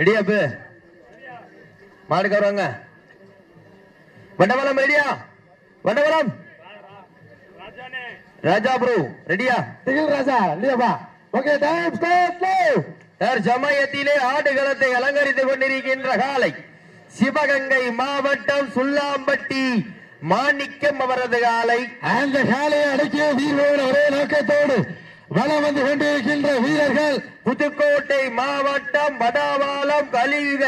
ரெடியா பு மாடுக்கு வருவாங்க வண்டவலம் ரெடியா வண்டவலம் ராஜா ப்ரோ ரெடியா திகில் ராஜா இல்லையாப்பா ஓகே டைம் ஸ்டார்ட் யார் சமயத்திலே ஆடுகளத்தை அலங்கரித்துக் கொண்டிருக்கின்ற காலை சிவகங்கை மாவட்டம் சுல்லாம்பட்டி மாணிக்கம் அவரது காலை. அந்த காலையை அடக்கிய வீரோடு ஒரே நோக்கத்தோடு வலம் வந்து கொண்டிருக்கின்ற வீரர்கள் புதுக்கோட்டை மாவட்டம் வடாவாலம் கலியுக.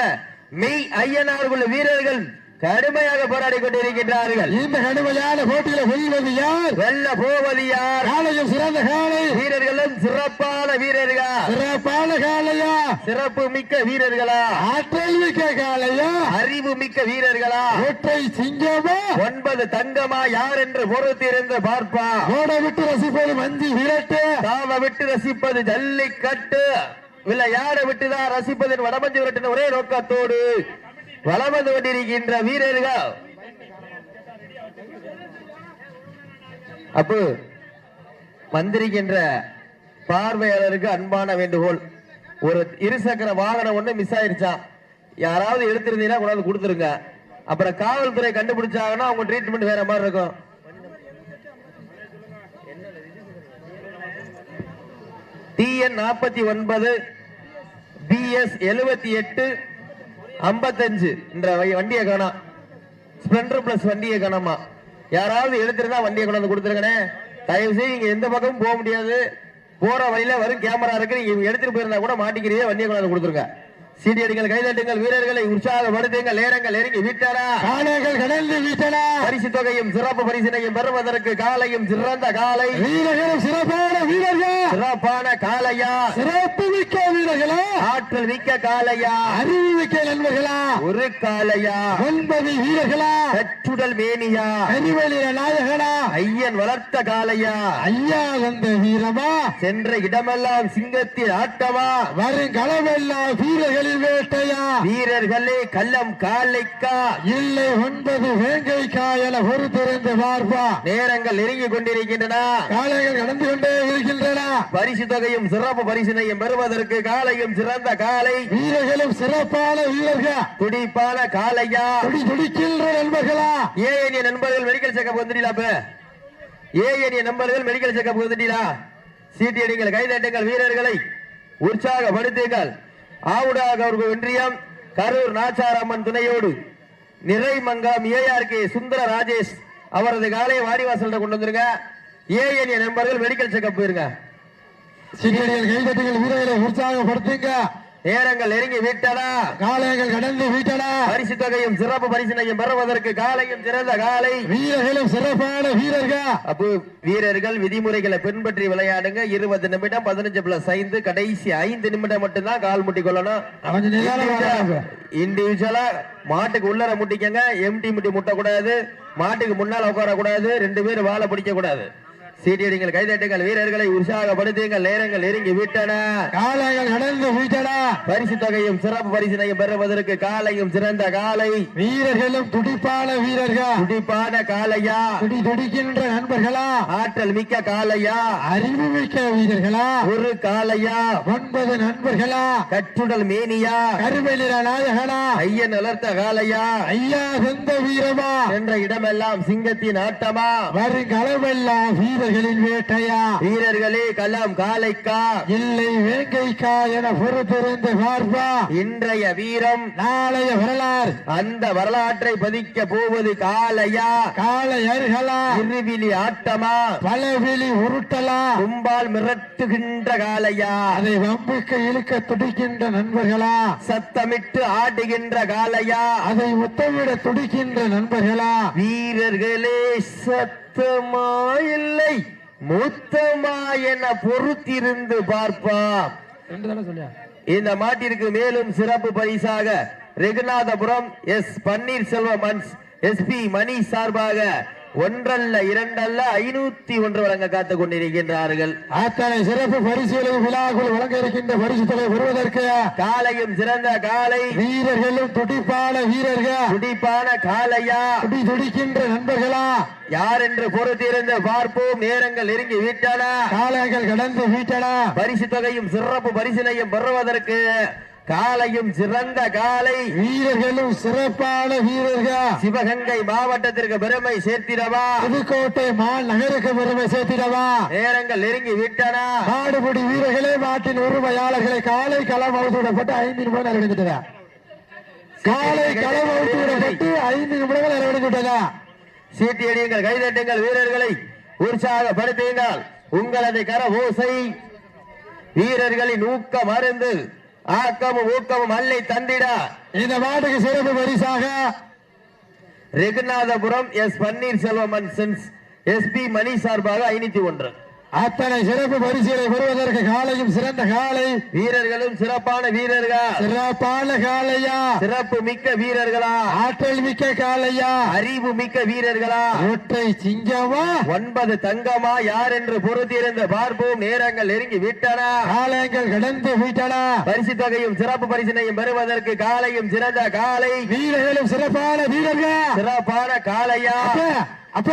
மெய் ஐயனார் உள்ள வீரர்கள் கடுமையாக போராடி கொண்டிருக்கின்றார்கள். இந்த கடுமையான போட்டியில வெல்வது யார்? வெல்ல போவது யார்? காலையும் சிறந்த காலை. வீரர்களும் சிறப்பான வீரர்களா? சிறப்பான காலையா? சிறப்பு மிக்க வீரர்களா? ஆற்றல் மிக்க காலையா? அறிவு மிக்க வீரர்களா? ஒற்றை சிங்கமா? ஒன்பது தங்கமா? யார் என்று பொறுத்திருந்து பார்ப்பா ஓட விட்டு ரசிப்பது மஞ்சி விரட்டு. தாவ விட்டு ரசிப்பது ஜல்லிக்கட்டு. விளையாட விட்டுதான் ரசிப்பதன் வடமஞ்சு விரட்டின ஒரே நோக்கத்தோடு. வலம் வந்து கொண்டிருக்கின்ற வீரர்கள். அப்போ வந்திருக்கின்ற பார்வையாளருக்கு அன்பான வேண்டுகோள். ஒரு இருசக்கர வாகனம் ஒண்ணு மிஸ் ஆயிருச்சான் யாராவது எடுத்திருந்தீங்கன்னா கொண்டாந்து கொடுத்துருங்க. அப்புறம் காவல்துறை கண்டுபிடிச்சாங்கன்னா அவங்க ட்ரீட்மெண்ட் வேற மாதிரி இருக்கும். டிஎன் நாற்பத்தி ஒன்பது பிஎஸ் எழுபத்தி எட்டு ஐம்பத்தஞ்சு. என்ற வண்டியை காணா. ஸ்பிளண்டர் பிளஸ் வண்டியை காணாமா. யாராவது எடுத்துருந்தா வண்டியை கொண்டாந்து கொடுத்துருங்கண்ணே. தயவு செய்து நீங்க எந்த பக்கமும் போக முடியாது. போற வழியில வரும் கேமரா இருக்கு. நீங்க எடுத்துட்டு போயிருந்தா கூட மாட்டிக்கிறீங்க வண்டியை கொண்டாந்து கொடுத்துருங்க. சீடி அடிங்கள் கைதட்டுங்கள் வீரர்களை உற்சாகப்படுத்துங்கள் நேரங்கள் நெருங்கி விட்டனா காளைகள் கடந்து விட்டன பரிசு தொகையும் சிறப்பு பரிசினையும் பெறுவதற்கு காலையும் சிறந்த காலை வீரர்களும் சிறப்பான வீரர்கள். சிறப்பான காலையா சிறப்பு மிக்க வீரர்களா. ஆற்றல் மிக்க காலையா அறிவு மிக்க நண்பர்களா. ஒரு காலையா ஒன்பது வீரர்களா. கச்சுடல் மேனியா. கனிவழிய நாயகனா. ஐயன் வளர்த்த காலையா ஐயா வந்த வீரமா. சென்ற இடமெல்லாம் சிங்கத்தின் ஆட்டமா. வரும் களமெல்லாம் வீரர்களின் வேட்டையா? வீரர்களே கள்ளம் காலைக்கா? இல்லை ஒன்பது வேங்கைக்கா என பொறுத்திருந்து பார்ப்பா நேரங்கள் நெருங்கி கொண்டிருக்கின்றன. காளைகள் கடந்து கொண்டே இருக்கின்றன பரிசு தொகையும் சிறப்பு பரிசினையும் பெறுவதற்கு காலையும் சிறந்த காலை வீரர்களும் சிறப்பான வீரர்கள். துடிப்பான காலையா துடி துடிக்கின்ற நண்பர்களா? ஏஎன்ஏ நண்பர்கள் மெடிக்கல் செக்கப் வந்துட்டீங்களா இப்ப ஏஎன்ஏ நண்பர்கள் மெடிக்கல் செக்கப் வந்துட்டீங்களா? சீட்டி அடிங்கள் கைதட்டுங்கள் வீரர்களை. உற்சாகப்படுத்துங்கள். ஆவுடாக அவர்கள் ஒன்றியம் கரூர் நாச்சாரம்மன் துணையோடு நிறைமங்கம் ஏஆர் கே சுந்தர ராஜேஷ் அவரது காலை வாடிவாசல்ல கொண்டு வந்துருங்க. ஏஎன்ஏ நண்பர்கள் மெடிக்கல் செக்கப் போயிருங்க. சிங்கடிகள் கைதட்டுகள் வீரர்களை உற்சாகப்படுத்துங்க. நேரங்கள் நெருங்கி விட்டனா காளைகள் கடந்து விட்டன பரிசு தொகையும் சிறப்பு பரிசினையும் பெறுவதற்கு காலையும் சிறந்த காலை. வீரர்களும் சிறப்பான வீரர்கள். அப்போ வீரர்கள் விதிமுறைகளை பின்பற்றி விளையாடுங்க. இருபது நிமிடம் பதினஞ்சு பிளஸ் ஐந்து கடைசி ஐந்து நிமிடம் மட்டும்தான் கால் முட்டி கொள்ளணும். இண்டிவிஜுவலா மாட்டுக்கு உள்ளர முட்டிக்கங்க. எம்டி முட்டி முட்டக்கூடாது. மாட்டுக்கு முன்னால உட்கார கூடாது ரெண்டு பேரும் வாழை பிடிக்க கூடாது சீட்டியடிங்கள் கைதட்டுங்கள் வீரர்களை உற்சாகப்படுத்துங்கள் நேரங்கள் நெருங்கி விட்டன. காளைகள் கடந்து விட்டன பரிசு தொகையும் சிறப்பு பரிசினையும் பெறுவதற்கு காலையும் சிறந்த காலை வீரர்களும் துடிப்பான வீரர்கள். துடிப்பான காலையா துடி துடிக்கின்ற நண்பர்களா? ஆற்றல் மிக்க காலையா அறிவு மிக்க வீரர்களா? ஒரு காலையா ஒன்பது நண்பர்களா? கற்றுடல் மேனியா? கருவெளிர நாயகனா? ஐயன் வளர்த்த காலையா ஐயா செந்த வீரமா? என்ற இடமெல்லாம் சிங்கத்தின் ஆட்டமா? வருங்களமெல்லாம் வீரர்களின் வேட்டையா? வீரர்களே களம் காலைக்கா? இல்லை வேங்கைக்கா என பொறுத்திருந்து பார்ப்பா. இன்றைய வீரம் நாளைய வரலாறு. அந்த வரலாற்றை பதிக்க போவது காலையா காலை அருகலா? இருவிழி ஆட்டமா? பலவிழி உருட்டலா? கும்பால் மிரட்டுகின்ற காலையா அதை வம்புக்கு இழுக்க துடிக்கின்ற நண்பர்களா? சத்தமிட்டு ஆடுகின்ற காலையா அதை முத்தமிட துடிக்கின்ற நண்பர்களா? வீரர்களே சத்தமா இல்லை முத்தமா என பொறுத்திருந்து பார்ப்பா என்று தானே சொல்லியா? இந்த மாட்டிற்கு மேலும் சிறப்பு பரிசாக ரெகுநாதபுரம் எஸ் பன்னீர்செல்வம் எஸ்பி மணி சார்பாக ஒன்றல்ல இரண்டல்ல ஐநூத்தி ஒன்று வழங்க காத்துக் கொண்டிருக்கின்றார்கள். அத்தனை சிறப்பு பரிசுகளை விழாக்குள் வழங்க இருக்கின்ற பரிசு தொகை பெறுவதற்கு காலையும் சிறந்த காலை. வீரர்களும் துடிப்பான வீரர்கள். துடிப்பான காலையா? துடி துடிக்கின்ற நண்பர்களா? யார் என்று பொறுத்திருந்து பார்ப்போம். நேரங்கள் நெருங்கி விட்டன. காளைகள் கடந்து வீட்டன. பரிசு தொகையும் சிறப்பு பரிசினையும் பெறுவதற்கு காலையும் சிறந்த காலை. வீரர்களும் சிறப்பான வீரர்கள்? சிவகங்கை மாவட்டத்திற்கு பெருமை சேர்த்திடவா? புதுக்கோட்டை மால் நகருக்கு பெருமை சேர்த்திடவா? நேரங்கள் நெருங்கி விட்டன. மாடுபிடி வீரர்களே மாட்டின் உரிமையாளர்களை காலை களம் அவுத்து விடப்பட்டு ஐந்து நிமிடம் நிறைவேற்றிட்டதா காலை களம் அவுத்து விடப்பட்டு ஐந்து நிமிடங்கள் நிறைவேற்றிட்டதா சீட்டியடியுங்கள் கைதட்டுங்கள் வீரர்களை. உற்சாகப்படுத்துங்கள். உங்களது கர ஓசை வீரர்களின் ஊக்கம் மருந்து. ஆக்கமும் ஊக்கமும் அள்ளி தந்திட. இந்த மாட்டுக்கு சிறப்பு பரிசாக Regunathapuram S Panneerselvam and sons SP Mani சார்பாக ஐநூத்தி ஒன்று. அத்தனை சிறப்பு பரிசுகளை பெறுவதற்கு காலையும் சிறந்த காலை. வீரர்களும் சிறப்பான வீரர்கள். சிறப்பான காலையா? சிறப்பு மிக்க வீரர்களா? ஆற்றல் மிக்க காலையா? அறிவு மிக்க வீரர்களா? ஒற்றை சிங்கமா? ஒன்பது தங்கமா? யார் என்று பொறுத்திருந்த பார்ப்போம். நேரங்கள் நெருங்கி விட்டன. காலங்கள் கடந்து விட்டன. பரிசு தொகையும் சிறப்பு பரிசினையும் பெறுவதற்கு காலையும் சிறந்த காலை. வீரர்களும் சிறப்பான வீரர்கள். சிறப்பான காலையா? அப்ப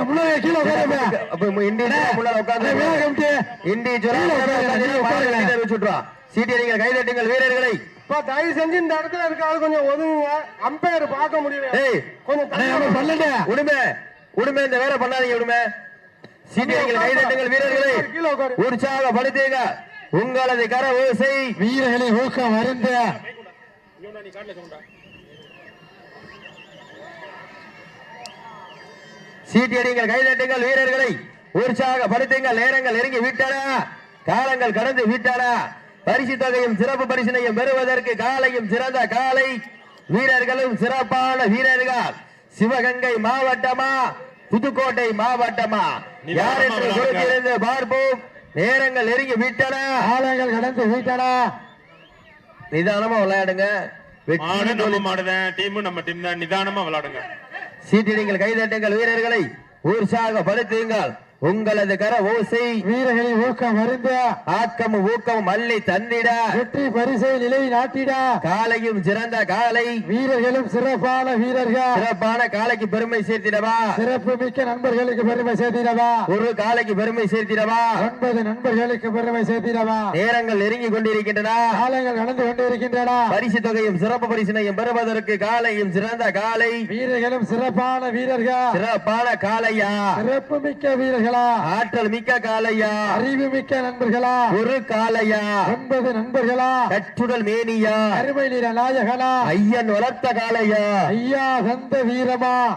முன்னாடி கீழே உட்காருங்க அப்ப. இண்டிவிஜுவலா முன்னால உட்கார்ந்து வேகம்ட்டு இண்டிவிஜுவலா வச்சுட்டுருவான் சீட்டியடிங்கள் கைதட்டுங்கள் வீரர்களை. இப்ப தயவு செஞ்சு இந்த இடத்துல இருக்க ஆள் கொஞ்சம் ஒதுங்குங்க. அம்பையர் பார்க்க முடியல. ஏய் கொஞ்சம் பல்லண்ட உடுமை உடுமை இந்த வேலை பண்ணாதீங்க உடுமை சீட்டியடிங்கள் கைதட்டுங்கள் வீரர்களை. உற்சாகப்படுத்துங்க உங்களது கர ஓசை. வீரர்களை ஊக்கம் அருந்த சீட்டியடிங்கள் கைதட்டுங்கள் வீரர்களை. உற்சாகப்படுத்துங்கள் நேரங்கள் நெருங்கி விட்டன. காலங்கள் கடந்து விட்டன. பரிசு தொகையும் சிறப்பு பரிசினையும் பெறுவதற்கு காலையும் சிறந்த காலை. வீரர்களும் சிறப்பான வீரர்கள். சிவகங்கை மாவட்டமா? புதுக்கோட்டை மாவட்டமா? யார் என்று பார்ப்போம். நேரங்கள் நெருங்கி விட்டன. காலங்கள் கடந்து விட்டன. நிதானமா விளையாடுங்க. வெற்றி நம்ம டீம் நம்ம டீம் தான். நிதானமா விளையாடுங்க. சீட்டிடுங்கள் கைதட்டுங்கள் வீரர்களை. உற்சாகப்படுத்துங்கள் உங்களது கர ஓசை வீரர்களை ஊக்கம் அருந்த. ஆக்கமும் ஊக்கமும் அள்ளி தந்திட. வெற்றி பரிசை நிலை நாட்டிட. காலையும் சிறந்த காலை. வீரர்களும் சிறப்பான வீரர்கள். சிறப்பான காலைக்கு பெருமை சேர்த்திடவா. சிறப்பு மிக்க நண்பர்களுக்கு பெருமை சேர்த்திடவா. ஒரு காலைக்கு பெருமை சேர்த்திடவா. ஒன்பது நண்பர்களுக்கு பெருமை சேர்த்திடவா. நேரங்கள் நெருங்கி கொண்டிருக்கின்றன. காலங்கள் நடந்து கொண்டிருக்கின்றன. பரிசு தொகையும் சிறப்பு பரிசினையும் பெறுவதற்கு காலையும் சிறந்த காலை. வீரர்களும் சிறப்பான வீரர்கள். சிறப்பான காலையா. சிறப்பு மிக்க வீரர்களா. ஆற்றல் மிக்க காலையா அறிவு மிக்க நண்பர்களா? ஒரு காலையா ஒன்பது நண்பர்களா? கற்றுடல் மேனியா? அருமை நிற நாயகனா? ஐயன் வளர்த்த காலையா ஐயா சந்த வீரமா?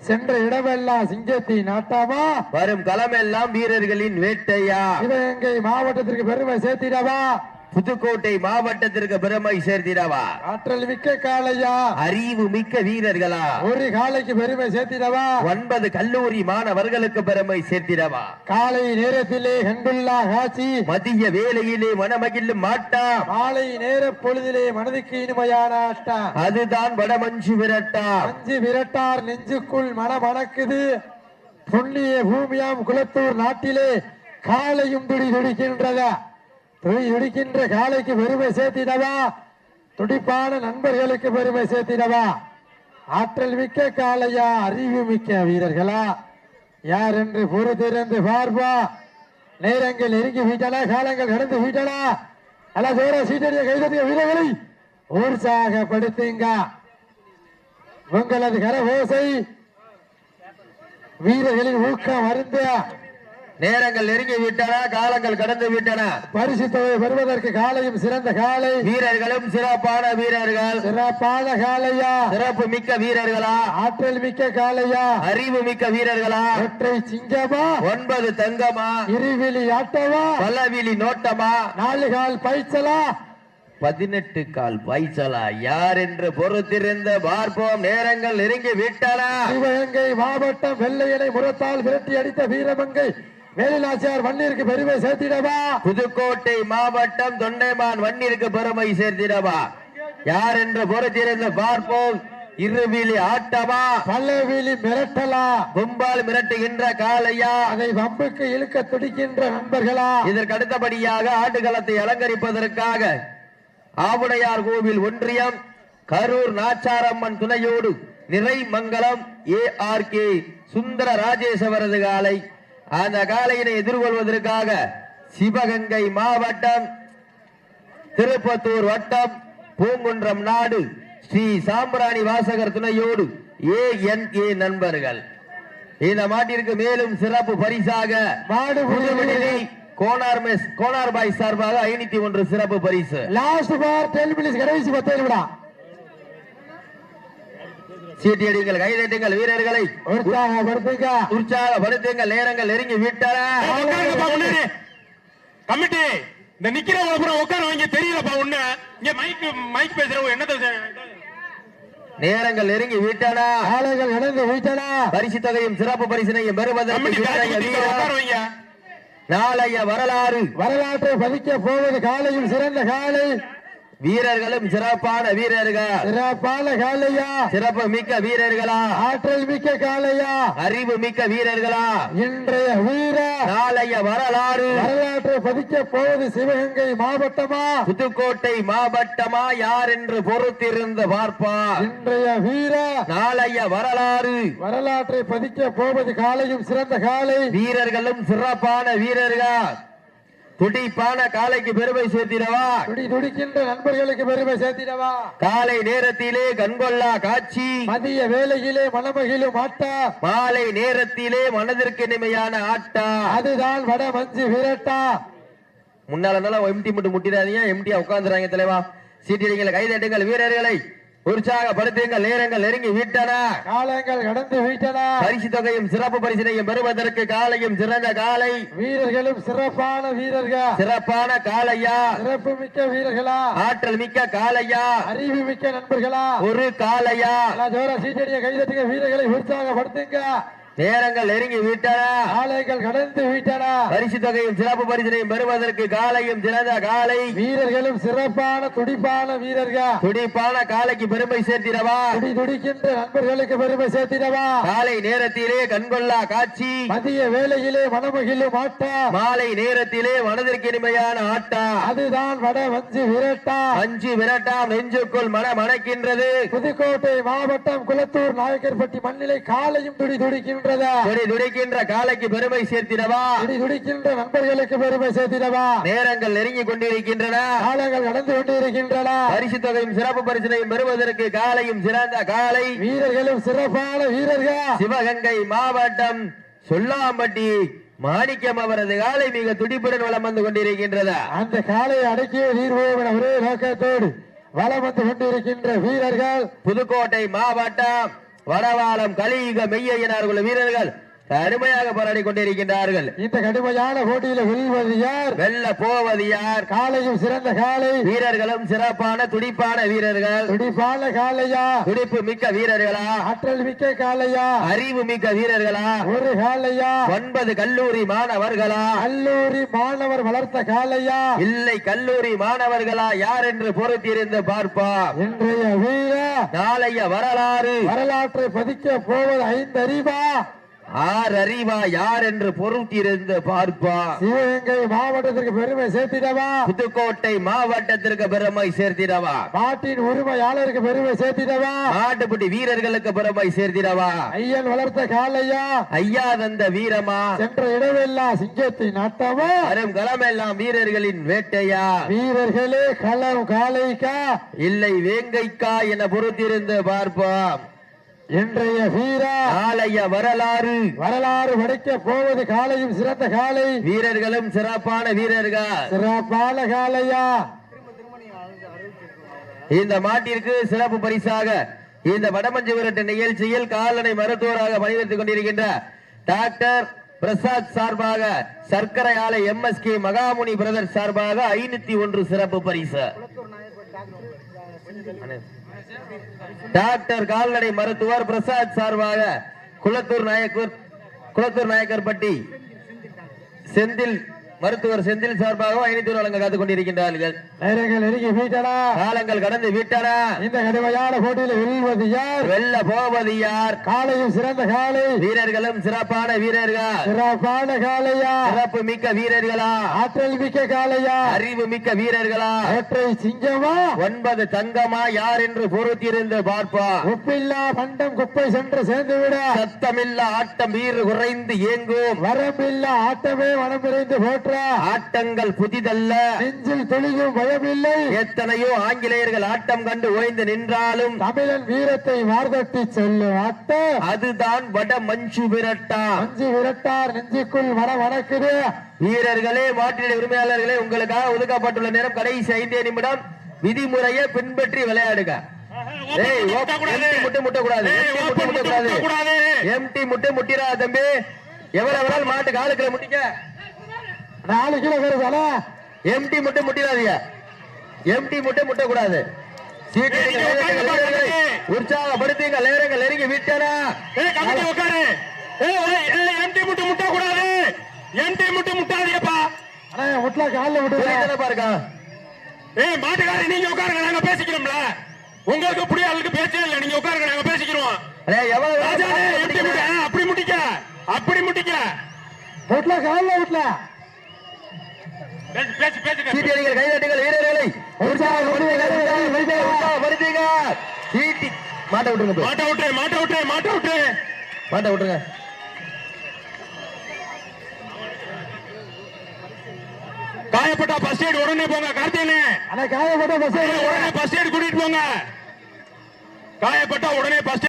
சென்ற இடமெல்லாம் சிங்கத்தின் நாட்டாமா? வரும் களமெல்லாம் வீரர்களின் வேட்டையா? சிவகங்கை மாவட்டத்திற்கு பெருமை சேர்த்திடவா? புதுக்கோட்டை மாவட்டத்திற்கு பெருமை சேர்த்திடவா? ஆற்றல் மிக்க காளையா? அறிவு மிக்க வீரர்களா? ஒரு காலைக்கு பெருமை சேர்த்திடவா? ஒன்பது கல்லூரி மாணவர்களுக்கு பெருமை சேர்த்திடவா? காலை நேரத்திலே கண்டுள்ளா காட்சி. மதிய வேளையிலே மனமகிழும் மாட்டா மாலை நேர பொழுதிலே மனதுக்கு இனிமையான ஆட்டா. அதுதான் வடமஞ்சு விரட்டா. அஞ்சு விரட்டார் நெஞ்சுக்குள் மனமணக்குது புண்ணிய பூமியாம் குலத்தூர் நாட்டிலே காலையும் துடி துடிக்கின்றதா துடி துடிக்கின்ற காலைக்கு பெருமை சேர்த்திடவா? துடிப்பான நண்பர்களுக்கு பெருமை சேர்த்திடவா? ஆற்றல் மிக்க காளையா அறிவு மிக்க வீரர்களா? யார் என்று பொறுத்திருந்து பார்ப்பா. நேரங்கள் நெருங்கி விட்டன காலங்கள் கடந்து விட்டன. அல்ல ஜோர சீட்டடிய கைதட்டிய வீரர்களை உற்சாகப்படுத்துங்க உங்களது கர ஓசை வீரர்களின் ஊக்கம் அருந்த. நேரங்கள் நெருங்கி விட்டன காலங்கள் கடந்து விட்டன. பரிசு தொகை பெறுவதற்கு காலையும் சிறந்த காலை. வீரர்களும் சிறப்பான வீரர்கள். சிறப்பான காலையா? சிறப்பு மிக்க வீரர்களா? ஆற்றல் மிக்க காலையா? அறிவு மிக்க வீரர்களா? ஒற்றை சிங்கமா? ஒன்பது தங்கமா? இருவிழி ஆட்டவா பலவிழி நோட்டமா? நாலு கால் பைச்சலா பதினெட்டு கால் பைசலா யார் என்று பொறுத்திருந்த பார்ப்போம். நேரங்கள் நெருங்கி விட்டன. சிவகங்கை மாவட்டம் வெள்ளையனை முரத்தால் விரட்டி அடித்த வீரமங்கை வேலுநாச்சியார் வன்னிற்கு பெருமை சேர்த்திடவா? புதுக்கோட்டை மாவட்டம் தொண்டைமான் வன்னிற்கு பெருமை சேர்த்திடவா? யார் என்று பொறுத்திருந்து பார்ப்போம். இருவிழி ஆட்டமா? பல்லவிழி மிரட்டலா? கும்பால் மிரட்டுகின்ற காலையா அதை வம்புக்கு இழுக்க துடிக்கின்ற நண்பர்களா? இதற்கு அடுத்தபடியாக ஆட்டுக்களத்தை அலங்கரிப்பதற்காக ஆவுடையார் கோவில் ஒன்றியம் கரூர் நாச்சாரம்மன் துணையோடு Niraimangalam A R K Sundara Rajesh அவரது காலை அந்த காலையினை எதிர்கொள்வதற்காக சிவகங்கை மாவட்டம் திருப்பத்தூர் வட்டம் பூங்குன்றம் நாடு ஸ்ரீ சாம்பிராணி வாசகர் துணையோடு ஏ என் ஏ நண்பர்கள். இந்த மாட்டிற்கு மேலும் சிறப்பு பரிசாக மாடு கோனார் மெஸ் கோனார் பாய் சார்பாக ஐநூத்தி ஒன்று சிறப்பு பரிசு. லாஸ்ட் பார் டென் மினிட்ஸ் கடைசி பத்து நிமிடம். சீட்டியடிங்கள் கைதட்டுங்கள் வீரர்களை. உற்சாகப்படுத்துங்க. உற்சாகப்படுத்துங்கள் நேரங்கள் நெருங்கி விட்டன. கமிட்டி இந்த நிக்கிறவங்க அப்புறம் உட்கார வைங்க தெரியலப்பா ஒண்ணு இங்க மைக் மைக் பேசுறவங்க என்னத்த நேரங்கள் நெருங்கி விட்டன. ஆலைகள் இணைந்து வீட்டன. பரிசு தொகையும் சிறப்பு பரிசினையும் பெறுவதற்கு நாளைய வரலாறு. வரலாற்றை பதிக்க போவது காலையும் சிறந்த காலை. வீரர்களும் சிறப்பான வீரர்கள். சிறப்பான காலையா சிறப்பு மிக்க வீரர்களா. ஆற்றல் மிக்க காலையா அறிவு மிக்க வீரர்களா. இன்றைய வீர. நாளைய வரலாறு. வரலாற்றை பதிக்க போவது சிவகங்கை மாவட்டமா? புதுக்கோட்டை மாவட்டமா? யார் என்று பொறுத்திருந்து பார்ப்பார். இன்றைய வீர. நாளைய வரலாறு. வரலாற்றை பதிக்க போவது காலையும் சிறந்த காலை வீரர்களும் சிறப்பான வீரர்கள். துடிப்பான காலைக்கு பெருமை சேர்த்திடவா? துடி துடிக்கின்ற நண்பர்களுக்கு பெருமை சேர்த்திடவா? காலை நேரத்திலே கண்கொள்ளா காட்சி. மதிய வேளையிலே மணமகிழும் ஆட்டா. மாலை நேரத்திலே மனதிற்கு இனிமையான ஆட்டா. அதுதான் வட மஞ்சு விரட்டா. முன்னால எம்டி மட்டும் முட்டிடாதீங்க. எம்டியா உட்கார்ந்துறாங்க தலைவா. சீட்டிடுங்கள் கைதட்டுங்கள் வீரர்களை. உற்சாகப்படுத்துங்கள் நேரங்கள் நெருங்கி விட்டன. காலங்கள் கடந்து வீட்டன. பரிசு தொகையும் சிறப்பு பரிசினையும் பெறுவதற்கு காலையும் சிறந்த காலை. வீரர்களும் சிறப்பான வீரர்கள். சிறப்பான காலையா? சிறப்பு மிக்க வீரர்களா? ஆற்றல் மிக்க காலையா? அறிவு மிக்க நண்பர்களா? ஒரு காலையா? ஜோர சீட்டடிய கைதட்டுங்க வீரர்களை உற்சாகப்படுத்துங்க. நேரங்கள் நெருங்கி விட்டன. காலைகள் கடந்து வீட்டன. பரிசு தொகையும் சிறப்பு பரிசினையும் பெறுவதற்கு காலையும் சிறந்த காலை. வீரர்களும் சிறப்பான துடிப்பான வீரர்கள். துடிப்பான காலைக்கு பெருமை சேர்த்திடவா? துடி துடிக்கின்ற நண்பர்களுக்கு பெருமை சேர்த்திடவா? காலை நேரத்திலே கண்கொள்ளா காட்சி. மதிய வேளையிலே மணமகிழும் ஆட்டா. மாலை நேரத்திலே மனதிற்கு இனிமையான ஆட்டா. அதுதான் வட வஞ்சு விரட்டா. அஞ்சு விரட்டாம் நெஞ்சுக்குள் மன மணக்கின்றது. புதுக்கோட்டை மாவட்டம் குளத்தூர் நாயக்கர்பட்டி மண்ணிலை காலையும் துடி துடிக்கின்றதா. துடி துடிக்கின்ற காலைக்கு பெருமை சேர்த்திடவா? துடி துடிக்கின்ற நண்பர்களுக்கு பெருமை சேர்த்திடவா? நேரங்கள் நெருங்கி கொண்டிருக்கின்றன. காலங்கள் நடந்து கொண்டிருக்கின்றன. பரிசு தொகையும் சிறப்பு பரிசினையும் பெறுவதற்கு காலையும் சிறந்த காலை. வீரர்களும் சிறப்பான வீரர்கள். சிவகங்கை மாவட்டம் சொல்லாம்பட்டி மாணிக்கம் அவரது காலை மிக துடிப்புடன் வலம் வந்து கொண்டிருக்கின்றது. அந்த காலை அடக்கிய நீர்வோம் ஒரே நோக்கத்தோடு வலம் வந்து கொண்டிருக்கின்ற வீரர்கள். புதுக்கோட்டை மாவட்டம் வடவாளம் கலியுக மெய்யனார் வீரர்கள் அருமையாக போராடி கொண்டிருக்கின்றார்கள். இந்த கடுமையான போட்டியில வெல்வது யார்? வெல்ல போவது யார்? காலையும் சிறந்த காலை. வீரர்களும் சிறப்பான துடிப்பான வீரர்கள். துடிப்பான காலையா? துடிப்பு மிக்க வீரர்களா? ஆற்றல் மிக்க காலையா? அறிவு மிக்க வீரர்களா? ஒரு காலையா? ஒன்பது கல்லூரி மாணவர்களா? கல்லூரி மாணவர் வளர்த்த காலையா? இல்லை கல்லூரி மாணவர்களா? யார் என்று பொறுத்திருந்து பார்ப்போம். இன்றைய வீர நாளைய வரலாறு. வரலாற்றை பதிக்க போவது ஐந்து அறிவா? ஆர் அறிவா யார் என்று பொறுத்திருந்து பார்ப்போம் சிவகங்கை மாவட்டத்திற்கு பெருமை சேர்த்திடவா? புதுக்கோட்டை மாவட்டத்திற்கு பெருமை சேர்த்திடவா. நாட்டின் உரிமையாளருக்கு பெருமை சேர்த்திடவா? மாட்டுப்பட்டி வீரர்களுக்கு பெருமை சேர்த்திடவா. ஐயன் வளர்த்த காலையா ஐயா தந்த வீரமா? சென்ற இடமெல்லாம் சிங்கத்தின் ஆட்டமா வரும் களமெல்லாம் வீரர்களின் வேட்டையா? வீரர்களே களம் காலைக்கா இல்லை வேங்கைக்கா என பொறுத்திருந்து பார்ப்போம். இன்றைய வீரா நாளைய வரலாறு. வரலாறு படைக்க போவது காலையும் சிறந்த காலை. வீரர்களும் சிறப்பான வீரர்கள். சிறப்பான காலையா? இந்த மாட்டிற்கு சிறப்பு பரிசாக இந்த வடமஞ்சு விரட்டு நிகழ்ச்சியில் கால்நடை மருத்துவராக பணிபுரித்துக் கொண்டிருக்கின்ற டாக்டர் பிரசாத் சார்பாக சர்க்கரை ஆலை எம்எஸ்கே மகாமுனி பிரதர் சார்பாக ஐநூத்தி ஒன்று சிறப்பு பரிசு. டாக்டர் கால்நடை மருத்துவர் பிரசாத் சார்பாக குளத்தூர் நாயக்கர் குளத்தூர் நாயக்கர்பட்டி செந்தில் மருத்துவர் செந்தில் சார்பாக ஐநூத்தி வழங்க காத்துக் கொண்டிருக்கின்றார்கள். நேரங்கள் நெருங்கி காலங்கள் கடந்து விட்டன இந்த கடுமையான போட்டியில் வெல்வது யார்? வெல்ல போவது யார்? காலையும் சிறந்த காலை. வீரர்களும் சிறப்பான வீரர்கள். சிறப்பான காலையா? சிறப்பு மிக்க வீரர்களா? ஆற்றல் மிக்க காலையா? அறிவு மிக்க வீரர்களா? ஒற்றை சிங்கமா? ஒன்பது தங்கமா? யார் என்று பொறுத்திருந்து பார்ப்போம் உப்பில்லா பண்டம் குப்பை சென்று சேர்ந்து விட சத்தமில்ல ஆட்டம் வீறு குறைந்து ஏங்கும் வரம்பில்லா ஆட்டமே மனம் நிறைந்து போற்று ஆட்டங்கள் புதிதல்ல. நெஞ்சில் துளியும் பயமில்லை எத்தனையோ ஆங்கிலேயர்கள் ஆட்டம் கண்டு ஓய்ந்து நின்றாலும் தமிழன் வீரத்தை வார்தட்டி செல்லும் ஆட்டம். அதுதான் வட மஞ்சு விரட்டா. அஞ்சு விரட்டார் நெஞ்சுக்குள் வர வணக்குது. வீரர்களே மாட்டின உரிமையாளர்களே உங்களுக்காக ஒதுக்கப்பட்டுள்ள நேரம் கடைசி ஐந்தே நிமிடம். விதிமுறையை பின்பற்றி விளையாடுங்க முட்டை முட்டை. முட்டக்கூடாது. empty முட்டை முட்டிராத தம்பி. எவ்வளவு மாட்டு காலுக்குள்ள முட்டிக்க? நாலு கிலோ வருதால எம்டி முட்டை முட்டிடாதீங்க. எம்டி முட்டை வீரர்களை உட்காருங்க. உற்சாகப்படுத்துங்க நேரங்கள் நெருங்கி விட்டனா உட்காரு. எம்டி முட்டை முட்ட கூடாது எம்டி முட்டை முட்டாதீங்கப்பா. முட்ல காலில் விட்டு பாருங்க. ஏய் மாட்டுக்காரி நீங்க உட்காருங்க நாங்க பேசிக்கிறோம்ல. உங்களுக்கு புரிய பேச்சே இல்ல நீங்க உட்காருங்க நாங்க பேசிக்கிறோம். முட்டை அப்படி முட்டிக்க அப்படி முட்டிக்க. முட்ல காலில் விட்டல சீட்டியடிகள் கைதட்டுங்கள் வீரர்களை. உற்சாகப்படுத்துங்க. உற்சாகப்படுத்துங்க சீட்டி மாட்ட விட்டுருங்க போய். மாட்ட விட்டு மாட்ட விட்டு மாட்ட விட்டு. மாட்ட விட்டுருங்க. காயப்பட்டா ஃபர்ஸ்ட் எய்ட் உடனே போங்க கார்த்திகனே அண்ணா காயப்பட்ட உடனே ஃபர்ஸ்ட் எய்ட் கூட்டிட்டு போங்க. காயப்பட்டா உடனே ஃபர்ஸ்ட்